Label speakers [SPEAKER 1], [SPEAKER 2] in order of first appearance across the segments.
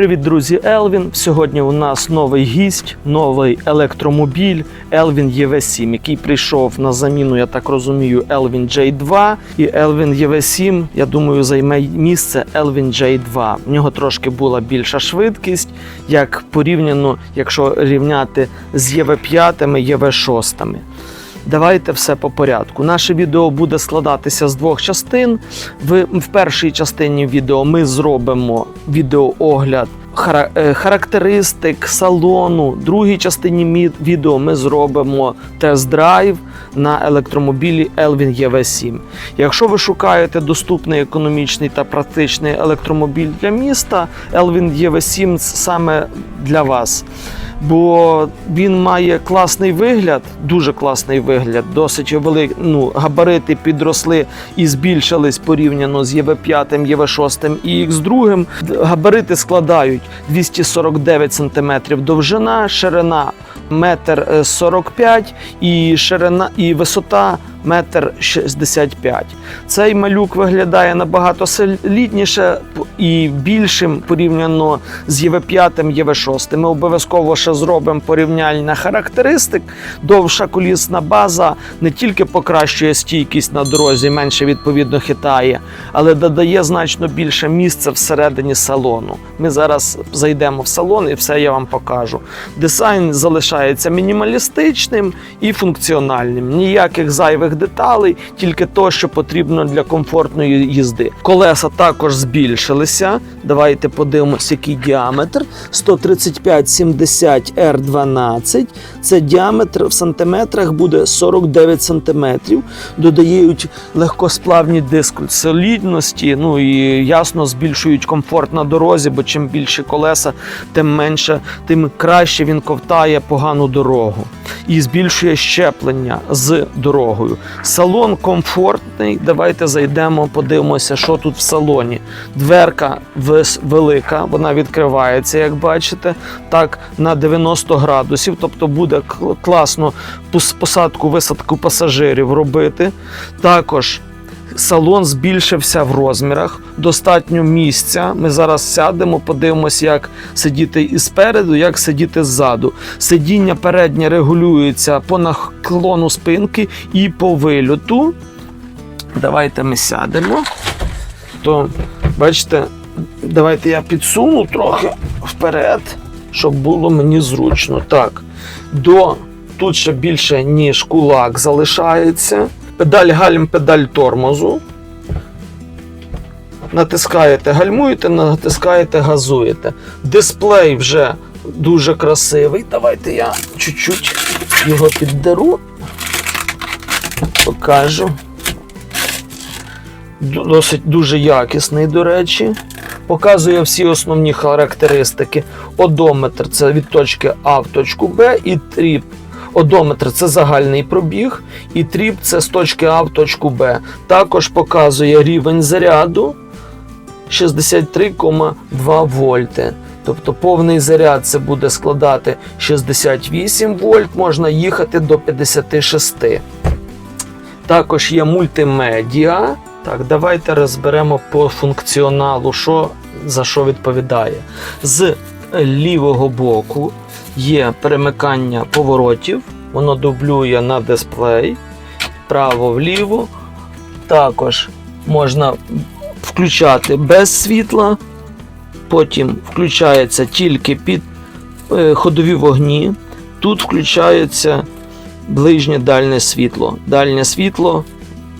[SPEAKER 1] привіт, друзі! Елвін. Сьогодні у нас новий гість, новий електромобіль Elvin EV7, який прийшов на заміну, я так розумію, Elvin J2. І Elvin EV7, я думаю, займе місце Elvin J2. В нього трошки була більша швидкість, як порівняно, якщо рівняти з EV5, EV6. Давайте все по порядку. Наше відео буде складатися з двох частин. В, в першій частині відео ми зробимо відеоогляд е, характеристик салону. В другій частині відео ми зробимо тест-драйв на електромобілі Elvin EV7. Якщо ви шукаєте доступний економічний та практичний електромобіль для міста, Elvin EV7 саме для вас бо він має класний вигляд, дуже класний вигляд, досить велик, ну, габарити підросли і збільшились порівняно з ЄВ5, ЄВ6 і X2. Габарити складають 249 см довжина, ширина метр е, 45 і ширина і висота метр 65. Цей малюк виглядає набагато солідніше і більшим порівняно з ЄВ5, ЄВ6. Ми обов'язково ще зробимо порівняння характеристик. Довша колісна база не тільки покращує стійкість на дорозі, менше відповідно хитає, але додає значно більше місця всередині салону. Ми зараз зайдемо в салон і все я вам покажу. Дизайн залишається мінімалістичним і функціональним. Ніяких зайвих деталей, тільки то, що потрібно для комфортної їзди. Колеса також збільшилися. Давайте подивимося, який діаметр. 135-70 R12. Це діаметр в сантиметрах буде 49 сантиметрів. Додають легкосплавні диски солідності. Ну і ясно збільшують комфорт на дорозі, бо чим більше колеса, тим менше, тим краще він ковтає погану дорогу і збільшує щеплення з дорогою. Салон комфортний. Давайте зайдемо, подивимося, що тут в салоні. Дверка велика, вона відкривається, як бачите, так на 90 градусів. Тобто буде класно посадку, висадку пасажирів робити. Також Салон збільшився в розмірах, достатньо місця. Ми зараз сядемо, подивимося, як сидіти і спереду, як сидіти ззаду. Сидіння переднє регулюється по наклону спинки і по вильоту. Давайте ми сядемо. То, бачите, давайте я підсуну трохи вперед, щоб було мені зручно. Так, до тут ще більше, ніж кулак залишається. Педаль гальм, педаль тормозу. Натискаєте, гальмуєте, натискаєте, газуєте. Дисплей вже дуже красивий. Давайте я чуть-чуть його піддеру. Покажу. Досить дуже якісний, до речі. Показує всі основні характеристики. Одометр це від точки А в точку Б і тріп. Одометр це загальний пробіг, і тріп це з точки А в точку Б. Також показує рівень заряду 63,2 вольти. Тобто повний заряд це буде складати 68 вольт, можна їхати до 56. Також є мультимедіа. Так, давайте розберемо по функціоналу, що за що відповідає. З лівого боку є перемикання поворотів, воно дублює на дисплей право-вліво. Також можна включати без світла, потім включається тільки під е, ходові вогні. Тут включається ближнє дальнє світло. Дальнє світло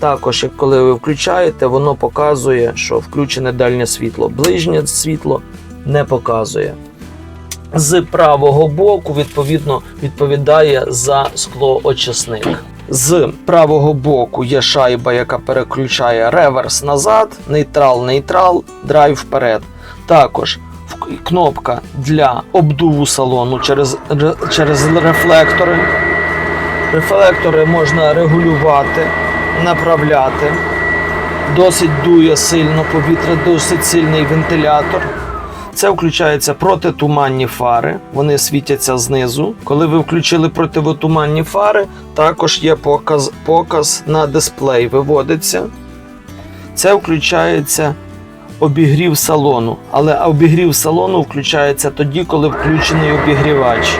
[SPEAKER 1] також, як коли ви включаєте, воно показує, що включене дальнє світло. Ближнє світло не показує. З правого боку, відповідно, відповідає за склоочисник. З правого боку є шайба, яка переключає реверс назад, нейтрал, нейтрал, драйв вперед. Також кнопка для обдуву салону через, через рефлектори. Рефлектори можна регулювати, направляти. Досить дує сильно повітря, досить сильний вентилятор. Це включаються протитуманні фари, вони світяться знизу. Коли ви включили протитуманні фари, також є показ, показ на дисплей, виводиться. Це включається обігрів салону. Але обігрів салону включається тоді, коли включений обігрівач.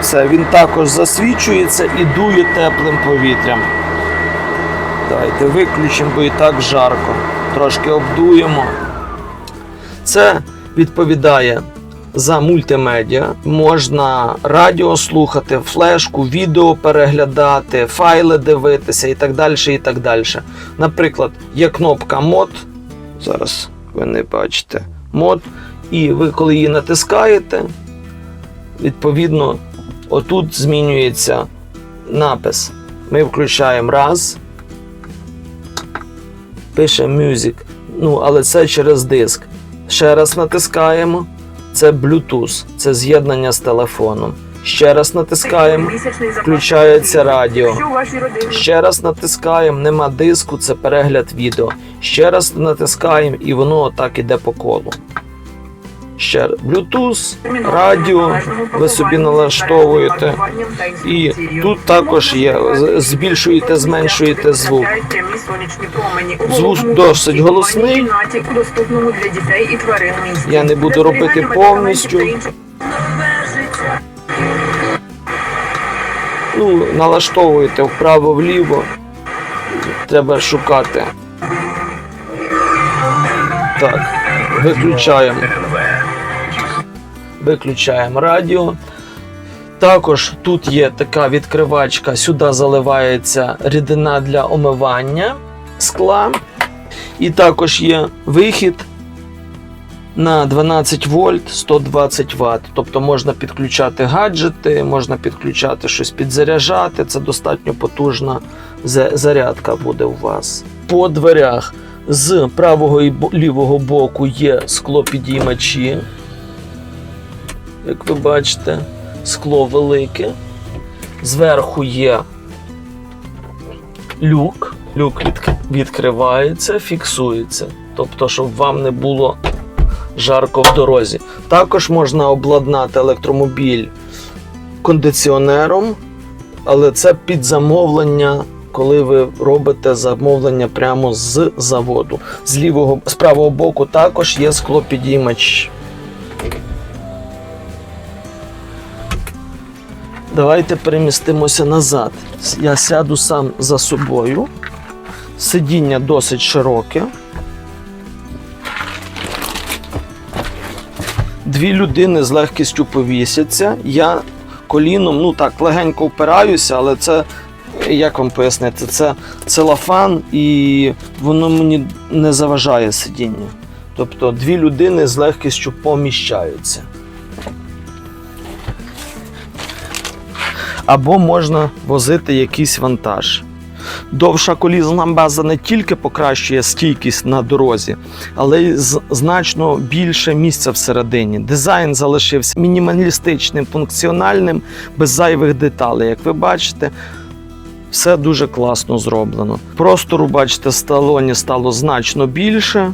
[SPEAKER 1] Все, він також засвічується і дує теплим повітрям. Давайте виключимо, бо і так жарко. Трошки обдуємо. Це відповідає за мультимедіа. Можна радіо слухати, флешку, відео переглядати, файли дивитися і так далі. і так далі. Наприклад, є кнопка мод. Зараз ви не бачите мод. І ви, коли її натискаєте, відповідно, отут змінюється напис. Ми включаємо раз. Пише Music. Ну, але це через диск. Ще раз натискаємо. Це Bluetooth, це з'єднання з телефоном. Ще раз натискаємо, включається радіо. Ще раз натискаємо, нема диску, це перегляд відео. Ще раз натискаємо і воно отак іде по колу. Ще раз. Bluetooth, радіо, ви собі налаштовуєте. І тут також є, збільшуєте, зменшуєте звук. Звук досить голосний.
[SPEAKER 2] У доступному для дітей і тварин.
[SPEAKER 1] Я не буду робити повністю. Ну, налаштовуєте вправо-вліво. Треба шукати. Так, виключаємо. Виключаємо радіо. Також тут є така відкривачка, сюди заливається рідина для омивання скла. І також є вихід на 12 вольт 120 Вт. Тобто можна підключати гаджети, можна підключати щось підзаряджати. Це достатньо потужна зарядка буде у вас. По дверях з правого і лівого боку є склопідіймачі. Як ви бачите, скло велике. Зверху є люк. Люк відкривається, фіксується. Тобто, щоб вам не було жарко в дорозі. Також можна обладнати електромобіль кондиціонером, але це під замовлення, коли ви робите замовлення прямо з заводу. З лівого, з правого боку також є склопідіймач. Давайте перемістимося назад. Я сяду сам за собою. Сидіння досить широке. Дві людини з легкістю повісяться. Я коліном, ну так, легенько впираюся, але це, як вам пояснити, це целофан і воно мені не заважає сидіння. Тобто дві людини з легкістю поміщаються. Або можна возити якийсь вантаж. Довша колізна база не тільки покращує стійкість на дорозі, але й значно більше місця всередині. Дизайн залишився мінімалістичним, функціональним, без зайвих деталей. Як ви бачите, все дуже класно зроблено. Простору, бачите, в салоні стало значно більше.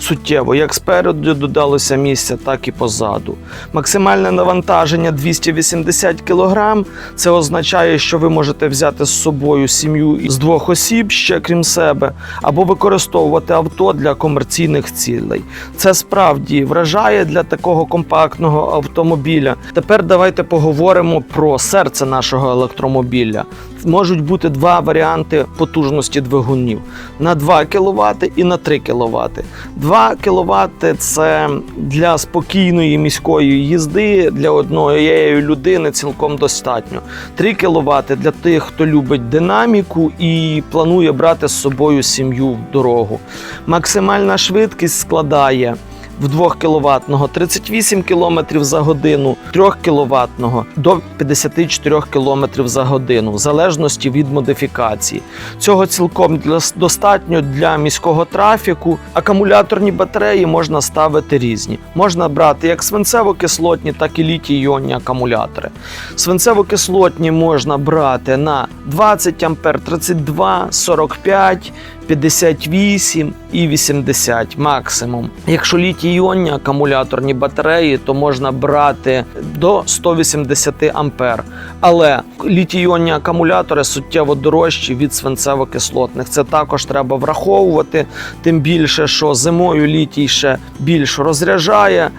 [SPEAKER 1] Суттєво, як спереду додалося місця, так і позаду. Максимальне навантаження 280 кг. Це означає, що ви можете взяти з собою сім'ю з двох осіб, ще крім себе, або використовувати авто для комерційних цілей. Це справді вражає для такого компактного автомобіля. Тепер давайте поговоримо про серце нашого електромобіля. Можуть бути два варіанти потужності двигунів на 2 кВт і на 3 кВт. 2 кВт це для спокійної міської їзди для однієї людини цілком достатньо. 3 кВт для тих, хто любить динаміку і планує брати з собою сім'ю в дорогу. Максимальна швидкість складає в 2 кВт 38 км за годину, 3 кВт до 54 км за годину, в залежності від модифікації. Цього цілком для- достатньо для міського трафіку. Акумуляторні батареї можна ставити різні. Можна брати як свинцево-кислотні, так і літій-іонні акумулятори. Свинцево-кислотні можна брати на 20 А, 32, 45, 58 і 80 максимум. Якщо літій-іонні акумуляторні батареї, то можна брати до 180 ампер. Але літій-іонні акумулятори суттєво дорожчі від свинцево-кислотних. Це також треба враховувати. Тим більше, що зимою літій ще більш розряджає.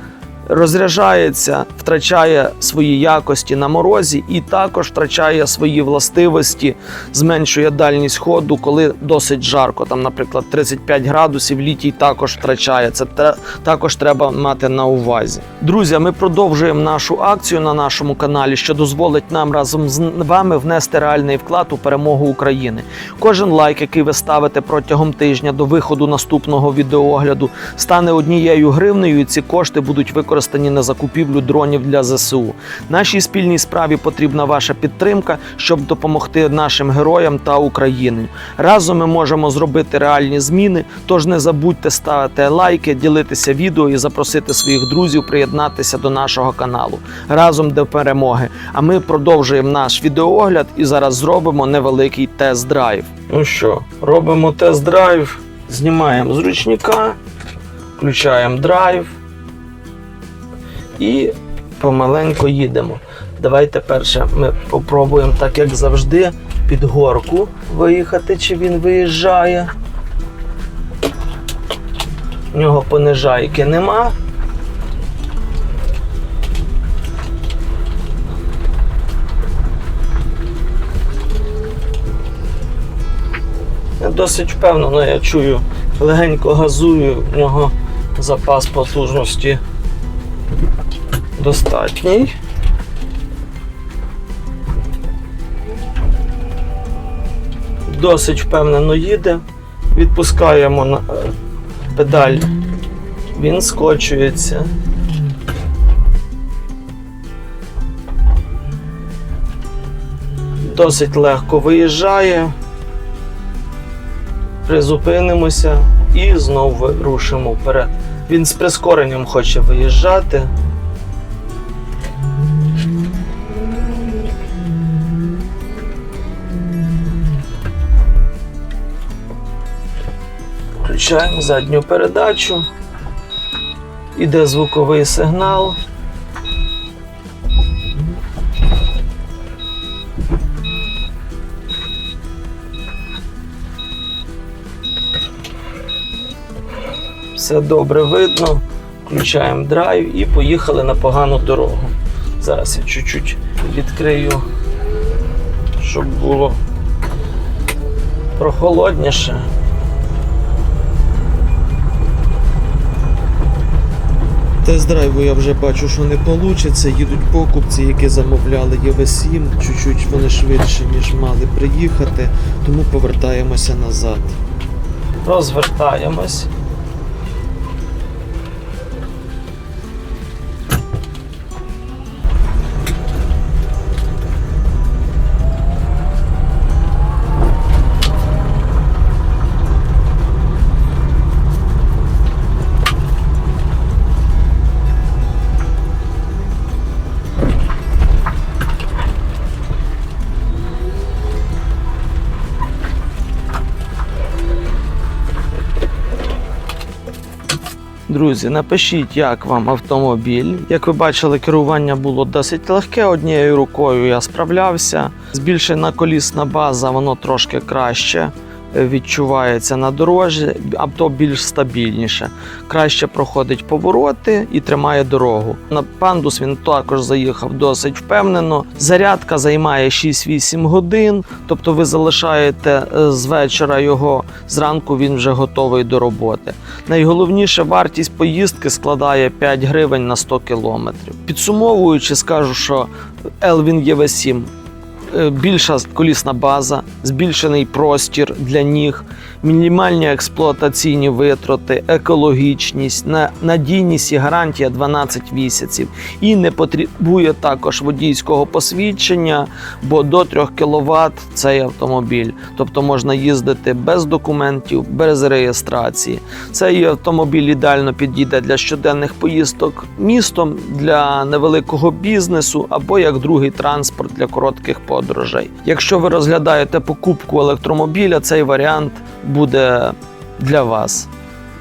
[SPEAKER 1] Розряджається, втрачає свої якості на морозі і також втрачає свої властивості, зменшує дальність ходу, коли досить жарко. Там, наприклад, 35 градусів літій також втрачає. Це також треба мати на увазі. Друзі, ми продовжуємо нашу акцію на нашому каналі, що дозволить нам разом з вами внести реальний вклад у перемогу України. Кожен лайк, який ви ставите протягом тижня до виходу наступного відеоогляду, стане однією гривнею, і ці кошти будуть використані на закупівлю дронів для ЗСУ. Нашій спільній справі потрібна ваша підтримка, щоб допомогти нашим героям та Україні. Разом ми можемо зробити реальні зміни. Тож не забудьте ставити лайки, ділитися відео і запросити своїх друзів приєднатися до нашого каналу. Разом до перемоги. А ми продовжуємо наш відеоогляд і зараз зробимо невеликий тест-драйв. Ну що, робимо тест-драйв, знімаємо з ручника, включаємо драйв і помаленько їдемо. Давайте перше ми попробуємо, так як завжди, під горку виїхати, чи він виїжджає. В нього понижайки нема. Я досить впевнено, я чую, легенько газую, в нього запас потужності достатній. Досить впевнено їде. Відпускаємо на е, педаль, він скочується. Досить легко виїжджає. Призупинимося і знову рушимо вперед. Він з прискоренням хоче виїжджати. Включаємо задню передачу. Іде звуковий сигнал. Все добре видно. Включаємо драйв і поїхали на погану дорогу. Зараз я чуть-чуть відкрию, щоб було прохолодніше. Тест-драйву я вже бачу, що не вийде. Їдуть покупці, які замовляли ЄВ7. Чуть-чуть вони швидше, ніж мали приїхати, тому повертаємося назад. Розвертаємось. Друзі, напишіть, як вам автомобіль. Як ви бачили, керування було досить легке. Однією рукою я справлявся. Збільшена колісна база, воно трошки краще відчувається на дорожі, авто більш стабільніше. Краще проходить повороти і тримає дорогу. На пандус він також заїхав досить впевнено. Зарядка займає 6-8 годин, тобто ви залишаєте е, з вечора його, зранку він вже готовий до роботи. Найголовніше вартість поїздки складає 5 гривень на 100 кілометрів. Підсумовуючи, скажу, що Elvin EV7 е, більша колісна база, збільшений простір для ніг, мінімальні експлуатаційні витрати, екологічність, надійність і гарантія 12 місяців. І не потребує також водійського посвідчення, бо до 3 кВт цей автомобіль. Тобто можна їздити без документів, без реєстрації. Цей автомобіль ідеально підійде для щоденних поїздок містом, для невеликого бізнесу або як другий транспорт для коротких подорожей. Якщо ви розглядаєте покупку електромобіля, цей варіант буде для вас.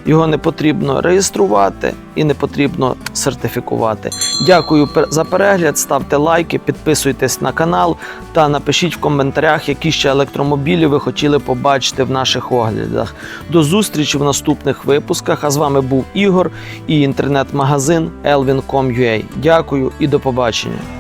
[SPEAKER 1] Його не потрібно реєструвати і не потрібно сертифікувати. Дякую за перегляд. Ставте лайки, підписуйтесь на канал та напишіть в коментарях, які ще електромобілі ви хотіли побачити в наших оглядах. До зустрічі в наступних випусках. А з вами був Ігор і інтернет-магазин elvin.com.ua. Дякую і до побачення.